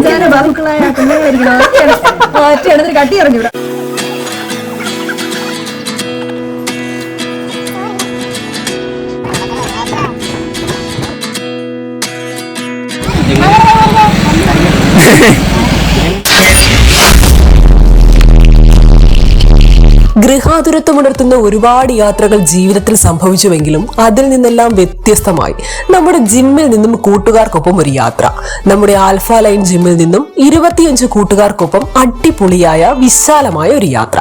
സഞ്ചാര ബാഹുക്കളായ കുഞ്ഞുങ്ങളായിരിക്കണം. ഒറ്റ എടുത്തിട്ട് കട്ടി ഇറങ്ങിവിടെ. ഗൃഹാതുരത്വമുണർത്തുന്ന ഒരുപാട് യാത്രകൾ ജീവിതത്തിൽ സംഭവിച്ചുവെങ്കിലും അതിൽ നിന്നെല്ലാം വ്യത്യസ്തമായി. നമ്മുടെ ജിമ്മിൽ നിന്നും കൂട്ടുകാർക്കൊപ്പം ഒരു യാത്ര. നമ്മുടെ ആൽഫ ലൈൻ ജിമ്മിൽ നിന്നും ഇരുപത്തിയഞ്ച് കൂട്ടുകാർക്കൊപ്പം അടിപൊളിയായ വിശാലമായ ഒരു യാത്ര.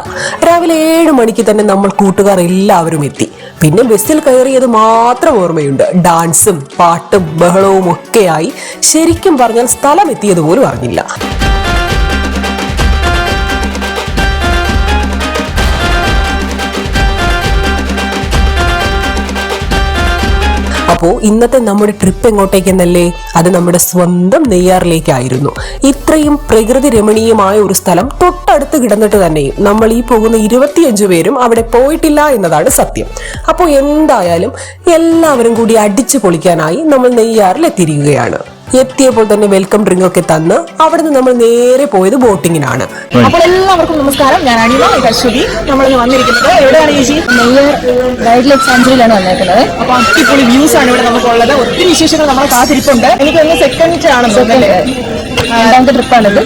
രാവിലെ ഏഴ് മണിക്ക് തന്നെ നമ്മൾ കൂട്ടുകാർ എല്ലാവരും എത്തി. പിന്നെ ബസ്സിൽ കയറിയത് മാത്രം ഓർമ്മയുണ്ട്. ഡാൻസും പാട്ടും ബഹളവും ഒക്കെയായി ശരിക്കും പറഞ്ഞാൽ സ്ഥലം എത്തിയത് പോലും അറിഞ്ഞില്ല. അപ്പോ ഇന്നത്തെ നമ്മുടെ ട്രിപ്പ് എങ്ങോട്ടേക്കെന്നല്ലേ? അത് നമ്മുടെ സ്വന്തം നെയ്യാറിലേക്കായിരുന്നു. ഇത്രയും പ്രകൃതി രമണീയമായ ഒരു സ്ഥലം തൊട്ടടുത്ത് കിടന്നിട്ട് തന്നെയും നമ്മൾ ഈ പോകുന്ന ഇരുപത്തിയഞ്ചു പേരും അവിടെ പോയിട്ടില്ല എന്നതാണ് സത്യം. അപ്പോൾ എന്തായാലും എല്ലാവരും കൂടി അടിച്ചു പൊളിക്കാനായി നമ്മൾ നെയ്യാറിൽ എത്തിയിരിക്കുകയാണ് എത്തിയപ്പോൾ തന്നെ വെൽക്കം ഡ്രിങ്ക് ഒക്കെ തന്ന് അവിടുന്ന് നമ്മൾ നേരെ പോയത് ബോട്ടിങ്ങിനാണ് അപ്പോൾ എല്ലാവർക്കും നമസ്കാരം. ഞാൻ അനിത അശ്വതി. നമ്മൾ വന്നിരിക്കുന്നത് എവിടെയാണ് ചേച്ചി? നെയ്യർ ഗൈഡ് ലൈഫ് സാഞ്ചുറിയിലാണ് വന്നേക്കുന്നത്. അപ്പൊ അടിപൊളി വ്യൂസ് ആണ് ഇവിടെ നമുക്കുള്ളത്. ഒത്തിരി വിശേഷങ്ങൾ നമ്മളെ കാത്തിരിപ്പുണ്ട്. എനിക്ക് ഒന്ന് സെക്കൻഡ് ആണ് രണ്ടാമത്തെ ട്രിപ്പാണിത്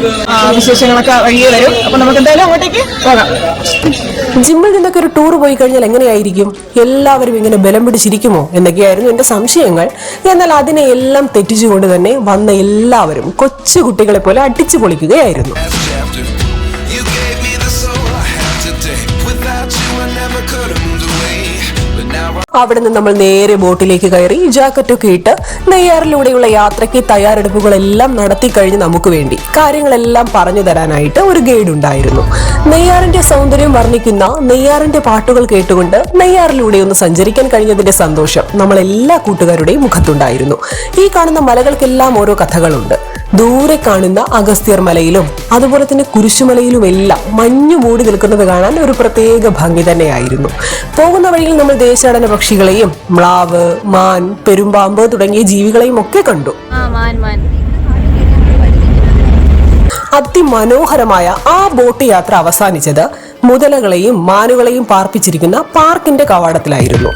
വിശേഷങ്ങളൊക്കെ വഴിയേ വരും. അപ്പൊ നമുക്ക് എന്തായാലും അങ്ങോട്ടേക്ക് പോകാം. ജിമ്മിൽ നിന്നൊക്കെ ഒരു ടൂർ പോയി കഴിഞ്ഞാൽ എങ്ങനെയായിരിക്കും? എല്ലാവരും ഇങ്ങനെ ബലം പിടിച്ചിരിക്കുമോ? എന്നൊക്കെയായിരുന്നു എന്റെ സംശയങ്ങൾ. എന്നാൽ അതിനെ എല്ലാം തെറ്റിച്ചുകൊണ്ട് തന്നെ വന്ന എല്ലാവരും കൊച്ചു കുട്ടികളെ പോലെ അടിച്ചു പൊളിക്കുകയായിരുന്നു. അവിടെ നിന്ന് നമ്മൾ നേരെ ബോട്ടിലേക്ക് കയറി ജാക്കറ്റൊക്കെ ഇട്ട് നെയ്യാറിലൂടെയുള്ള യാത്രയ്ക്ക് തയ്യാറെടുപ്പുകളെല്ലാം നടത്തി കഴിഞ്ഞ് നമുക്ക് വേണ്ടി കാര്യങ്ങളെല്ലാം പറഞ്ഞു തരാനായിട്ട് ഒരു ഗൈഡ് ഉണ്ടായിരുന്നു. നെയ്യാറിന്റെ സൗന്ദര്യം വർണിക്കുന്ന നെയ്യാറിന്റെ പാട്ടുകൾ കേട്ടുകൊണ്ട് നെയ്യാറിലൂടെ ഒന്ന് സഞ്ചരിക്കാൻ കഴിഞ്ഞതിന്റെ സന്തോഷം നമ്മൾ എല്ലാ കൂട്ടുകാരുടെയും മുഖത്തുണ്ടായിരുന്നു. ഈ കാണുന്ന മലകൾക്കെല്ലാം ഓരോ കഥകളുണ്ട്. ദൂരെ കാണുന്ന അഗസ്ത്യർ മലയിലും അതുപോലെ തന്നെ കുരിശുമലയിലും എല്ലാം മഞ്ഞു മൂടി നിൽക്കുന്നത് കാണാൻ ഒരു പ്രത്യേക ഭംഗി തന്നെയായിരുന്നു. പോകുന്ന വഴിയിൽ നമ്മൾ ദേശാടന പക്ഷികളെയും മ്ലാവ് മാൻ പെരുമ്പാമ്പ് തുടങ്ങിയ ജീവികളെയും ഒക്കെ കണ്ടു. അതിമനോഹരമായ ആ ബോട്ട് യാത്ര അവസാനിച്ചത് മുതലകളെയും മാനുകളെയും പാർപ്പിച്ചിരിക്കുന്ന പാർക്കിന്റെ കവാടത്തിലായിരുന്നു.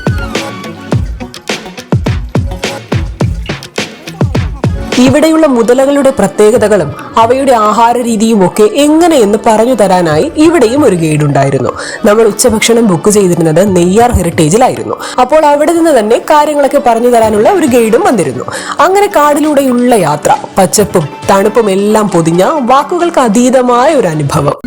ഇവിടെയുള്ള മുതലകളുടെ പ്രത്യേകതകളും അവയുടെ ആഹാര രീതിയും ഒക്കെ എങ്ങനെയെന്ന് പറഞ്ഞു തരാനായി ഇവിടെയും ഒരു ഗൈഡ് ഉണ്ടായിരുന്നു നമ്മൾ ഉച്ചഭക്ഷണം ബുക്ക് ചെയ്തിരുന്നത് നെയ്യാർ ഹെറിറ്റേജിലായിരുന്നു അപ്പോൾ അവിടെ നിന്ന് തന്നെ കാര്യങ്ങളൊക്കെ പറഞ്ഞു തരാനുള്ള ഒരു ഗൈഡും വന്നിരുന്നു. അങ്ങനെ കാടിലൂടെയുള്ള യാത്ര പച്ചപ്പും തണുപ്പും എല്ലാം പൊതിഞ്ഞ വാക്കുകൾക്ക് അതീതമായ ഒരു അനുഭവം.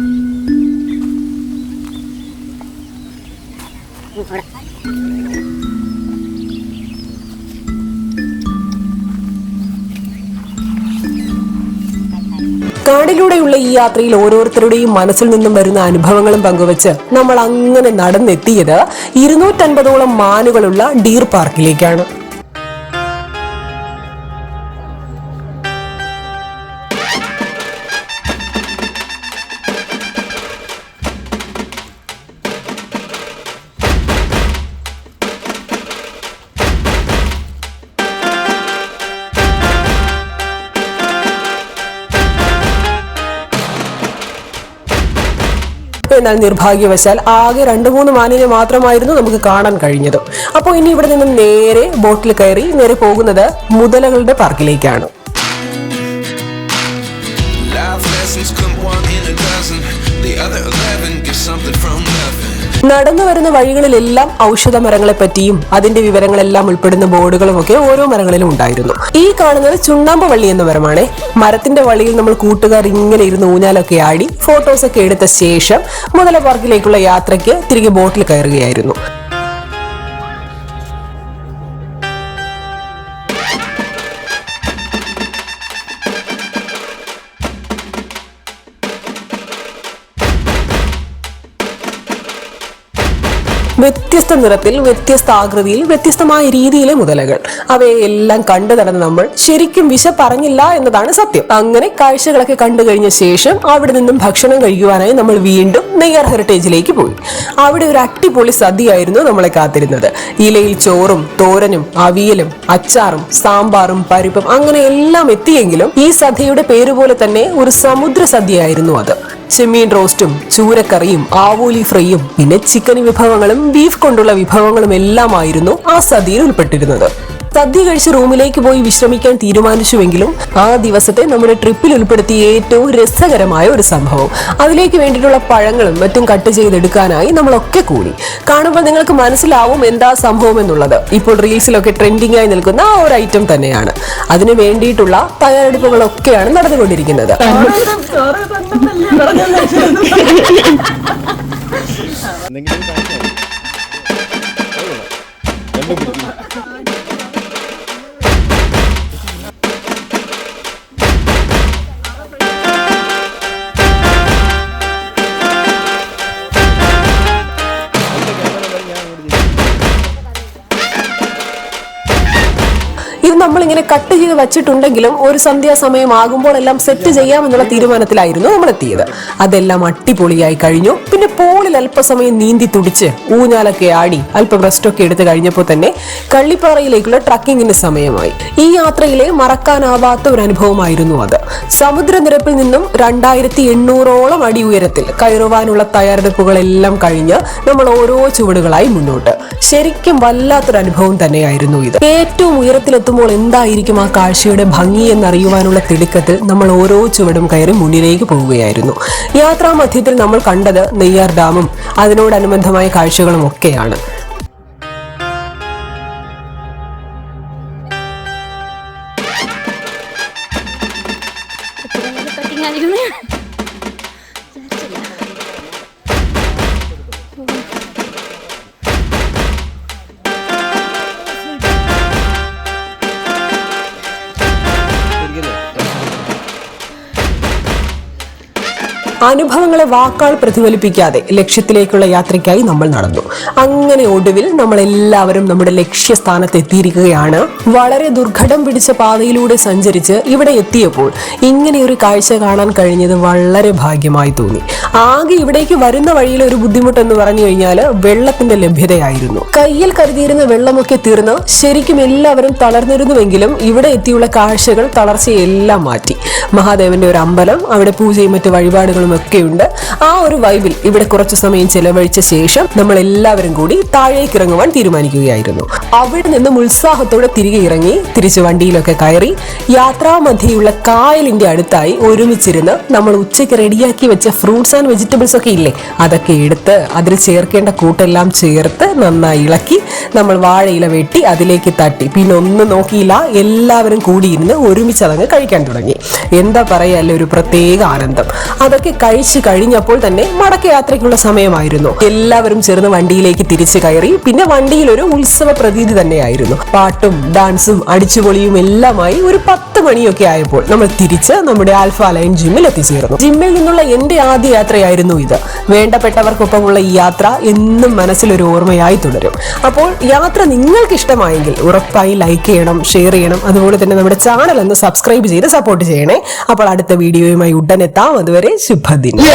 കാടിലൂടെയുള്ള ഈ യാത്രയിൽ ഓരോരുത്തരുടെയും മനസ്സിൽ നിന്നും വരുന്ന അനുഭവങ്ങളും പങ്കുവച്ച് നമ്മൾ അങ്ങനെ നടന്നെത്തിയത് ഇരുന്നൂറ്റൻപതോളം മാനുകളുള്ള ഡീർ പാർക്കിലേക്കാണ്. എന്നാൽ നിർഭാഗ്യവശാൽ ആകെ രണ്ട് മൂന്ന് മാനിനെ മാത്രമായിരുന്നു നമുക്ക് കാണാൻ കഴിഞ്ഞത്. അപ്പോൾ ഇനി ഇവിടെ നിന്നും നേരെ ബോട്ടിൽ കയറി നേരെ പോകുന്നത് മുതലകളുടെ പാർക്കിലേക്കാണ് നടന്നു വരുന്ന വഴികളിലെല്ലാം ഔഷധ മരങ്ങളെ പറ്റിയും അതിന്റെ വിവരങ്ങളെല്ലാം ഉൾപ്പെടുന്ന ബോർഡുകളും ഒക്കെ ഓരോ മരങ്ങളിലും ഉണ്ടായിരുന്നു. ഈ കാണുന്നത് ചുണ്ണാമ്പ് വള്ളി എന്ന മരമാണ്. മരത്തിന്റെ വള്ളിയിൽ നമ്മൾ കൂട്ടുകാർ ഇങ്ങനെ ഇരുന്ന് ഊഞ്ഞാലൊക്കെ ആടി ഫോട്ടോസ് ഒക്കെ എടുത്ത ശേഷം മുതല പാർക്കിലേക്കുള്ള യാത്രയ്ക്ക് തിരികെ ബോട്ടിൽ കയറുകയായിരുന്നു. വ്യത്യസ്ത നിറത്തിൽ വ്യത്യസ്ത ആകൃതിയിൽ വ്യത്യസ്തമായ രീതിയിലെ മുതലകൾ. അവയെല്ലാം കണ്ടു നടന്ന് നമ്മൾ ശരിക്കും വിശ പറഞ്ഞില്ല എന്നതാണ് സത്യം. അങ്ങനെ കാഴ്ചകളൊക്കെ കണ്ടു കഴിഞ്ഞ ശേഷം അവിടെ നിന്നും ഭക്ഷണം കഴിക്കുവാനായി നമ്മൾ വീണ്ടും നെയ്യാർ ഹെറിറ്റേജിലേക്ക് പോയി. അവിടെ ഒരു അട്ടിപൊളി സദ്യയായിരുന്നു നമ്മളെ കാത്തിരുന്നത്. ഇലയിൽ ചോറും തോരനും അവിയലും അച്ചാറും സാമ്പാറും പരിപ്പും അങ്ങനെ എല്ലാം എത്തിയെങ്കിലും ഈ സദ്യയുടെ പേരുപോലെ തന്നെ ഒരു സമുദ്ര സദ്യയായിരുന്നു അത്. ചെമ്മീൻ റോസ്റ്റും ചൂരക്കറിയും ആവോലി ഫ്രൈയും പിന്നെ ചിക്കൻ വിഭവങ്ങളും ബീഫ് കൊണ്ടുള്ള വിഭവങ്ങളും എല്ലാമായിരുന്നു ആ സദ്യയിൽ ഉൾപ്പെട്ടിരുന്നത്. സദ്യ കഴിച്ച് റൂമിലേക്ക് പോയി വിശ്രമിക്കാൻ തീരുമാനിച്ചുവെങ്കിലും ആ ദിവസത്തെ നമ്മുടെ ട്രിപ്പിൽ ഉൾപ്പെടുത്തിയ ഏറ്റവും രസകരമായ ഒരു സംഭവം. അതിലേക്ക് വേണ്ടിയിട്ടുള്ള പഴങ്ങളും മറ്റും കട്ട് ചെയ്തെടുക്കാനായി നമ്മളൊക്കെ കൂടി. കാണുമ്പോൾ നിങ്ങൾക്ക് മനസ്സിലാവും എന്താ സംഭവം എന്നുള്ളത്. ഇപ്പോൾ റീൽസിലൊക്കെ ട്രെൻഡിംഗ് ആയി നിൽക്കുന്ന ആ ഒരു ഐറ്റം തന്നെയാണ്. അതിനു വേണ്ടിയിട്ടുള്ള തയ്യാറെടുപ്പുകളൊക്കെയാണ് നടന്നുകൊണ്ടിരിക്കുന്നത്. എന്തെങ്കിലും നമ്മളിങ്ങനെ കട്ട് ചെയ്ത് വെച്ചിട്ടുണ്ടെങ്കിലും ഒരു സന്ധ്യാസമയം ആകുമ്പോൾ എല്ലാം സെറ്റ് ചെയ്യാമെന്നുള്ള തീരുമാനത്തിലായിരുന്നു നമ്മൾ എത്തിയത് അതെല്ലാം അടിപൊളിയായി കഴിഞ്ഞു. പിന്നെ പോളിൽ അല്പസമയം നീന്തി തുടിച്ച് ഊഞ്ഞാലൊക്കെ ആടി അല്പം റെസ്റ്റൊക്കെ എടുത്തു കഴിഞ്ഞപ്പോൾ തന്നെ കള്ളിപ്പാറയിലേക്കുള്ള ട്രക്കിങ്ങിന് സമയമായി. ഈ യാത്രയിലെ മറക്കാനാവാത്ത ഒരു അനുഭവമായിരുന്നു അത്. സമുദ്രനിരപ്പിൽ നിന്നും രണ്ടായിരത്തി എണ്ണൂറോളം അടി ഉയരത്തിൽ കയറുവാനുള്ള തയ്യാറെടുപ്പുകളെല്ലാം കഴിഞ്ഞ് നമ്മൾ ഓരോ ചുവടുകളായി മുന്നോട്ട്. ശരിക്കും വല്ലാത്തൊരു അനുഭവം തന്നെയായിരുന്നു ഇത്. ഏറ്റവും ഉയരത്തിലെത്തുമ്പോൾ എന്തായിരിക്കും ആ കാഴ്ചയുടെ ഭംഗി എന്നറിയുവാനുള്ള തിടുക്കത്തിൽ നമ്മൾ ഓരോ ചുവടും കയറി മുന്നിലേക്ക് പോവുകയായിരുന്നു. യാത്രാ മധ്യത്തിൽ നമ്മൾ കണ്ടത് നെയ്യാർ ഡാമും അതിനോടനുബന്ധമായ കാഴ്ചകളും ഒക്കെയാണ്. അനുഭവങ്ങളെ വാക്കാൽ പ്രതിഫലിപ്പിക്കാതെ ലക്ഷ്യത്തിലേക്കുള്ള യാത്രയ്ക്കായി നമ്മൾ നടന്നു. അങ്ങനെ ഒടുവിൽ നമ്മൾ എല്ലാവരും നമ്മുടെ ലക്ഷ്യസ്ഥാനത്ത് എത്തിയിരിക്കുകയാണ് വളരെ ദുർഘടം പിടിച്ച പാതയിലൂടെ സഞ്ചരിച്ച് ഇവിടെ എത്തിയപ്പോൾ ഇങ്ങനെ ഒരു കാഴ്ച കാണാൻ കഴിഞ്ഞത് വളരെ ഭാഗ്യമായി തോന്നി. ആകെ ഇവിടേക്ക് വരുന്ന വഴിയിൽ ഒരു ബുദ്ധിമുട്ട് എന്ന് പറഞ്ഞു കഴിഞ്ഞാൽ വെള്ളത്തിന്റെ ലഭ്യതയായിരുന്നു. കയ്യിൽ കരുതിയിരുന്ന വെള്ളമൊക്കെ തീർന്ന് ശരിക്കും എല്ലാവരും തളർന്നിരുന്നുവെങ്കിലും ഇവിടെ എത്തിയുള്ള കാഴ്ചകൾ തളർച്ചയെല്ലാം മാറ്റി. മഹാദേവന്റെ ഒരു അമ്പലം അവിടെ പൂജയും മറ്റു വഴിപാടുകളും ഒക്കെ ആ ഒരു വൈബിൽ ഇവിടെ കുറച്ചു സമയം ചെലവഴിച്ച ശേഷം നമ്മൾ എല്ലാവരും കൂടി താഴേക്ക് ഇറങ്ങുവാൻ തീരുമാനിക്കുകയായിരുന്നു. അവിടെ നിന്നും ഉത്സാഹത്തോടെ തിരികെ ഇറങ്ങി തിരിച്ച് വണ്ടിയിലൊക്കെ കയറി യാത്രാമധ്യയുള്ള കായലിന്റെ അടുത്തായി ഒരുമിച്ചിരുന്ന് നമ്മൾ ഉച്ചയ്ക്ക് റെഡിയാക്കി വെച്ച ഫ്രൂട്ട്സ് ആൻഡ് വെജിറ്റബിൾസ് ഒക്കെ ഇല്ലേ അതൊക്കെ എടുത്ത് അതിൽ ചേർക്കേണ്ട കൂട്ടെല്ലാം ചേർത്ത് നന്നായി ഇളക്കി നമ്മൾ വാഴയില വെട്ടി അതിലേക്ക് തട്ടി. പിന്നെ ഒന്നും നോക്കിയില്ല എല്ലാവരും കൂടിയിരുന്ന് ഒരുമിച്ച് അതങ്ങ് കഴിക്കാൻ തുടങ്ങി. എന്താ പറയാല്ലേ ഒരു പ്രത്യേക ആനന്ദം. അതൊക്കെ കഴിച്ചു കഴിഞ്ഞപ്പോൾ തന്നെ മടക്ക യാത്രയ്ക്കുള്ള സമയമായിരുന്നു. എല്ലാവരും ചേർന്ന് വണ്ടിയിലേക്ക് തിരിച്ചു കയറി. പിന്നെ വണ്ടിയിൽ ഒരു ഉത്സവ പ്രതീതി തന്നെയായിരുന്നു. പാട്ടും ഡാൻസും അടിച്ചുപൊളിയും എല്ലാമായി ഒരു പത്ത് മണിയൊക്കെ ആയപ്പോൾ നമ്മൾ തിരിച്ച് നമ്മുടെ ആൽഫ ലൈൻ ജിമ്മിൽ എത്തിച്ചേർന്നു. ജിമ്മിൽ നിന്നുള്ള എന്റെ ആദ്യ യാത്രയായിരുന്നു ഇത്. വേണ്ടപ്പെട്ടവർക്കൊപ്പമുള്ള ഈ യാത്ര എന്നും മനസ്സിലൊരു ഓർമ്മയായി തുടരും. അപ്പോൾ യാത്ര നിങ്ങൾക്ക് ഇഷ്ടമായെങ്കിൽ ഉറപ്പായി ലൈക്ക് ചെയ്യണം ഷെയർ ചെയ്യണം. അതുപോലെ തന്നെ നമ്മുടെ ചാനൽ ഒന്ന് സബ്സ്ക്രൈബ് ചെയ്ത് സപ്പോർട്ട് ചെയ്യണേ. അപ്പോൾ അടുത്ത വീഡിയോയുമായി ഉടനെത്താം അതുവരെ അതുവരെ ಹದಿನೈದು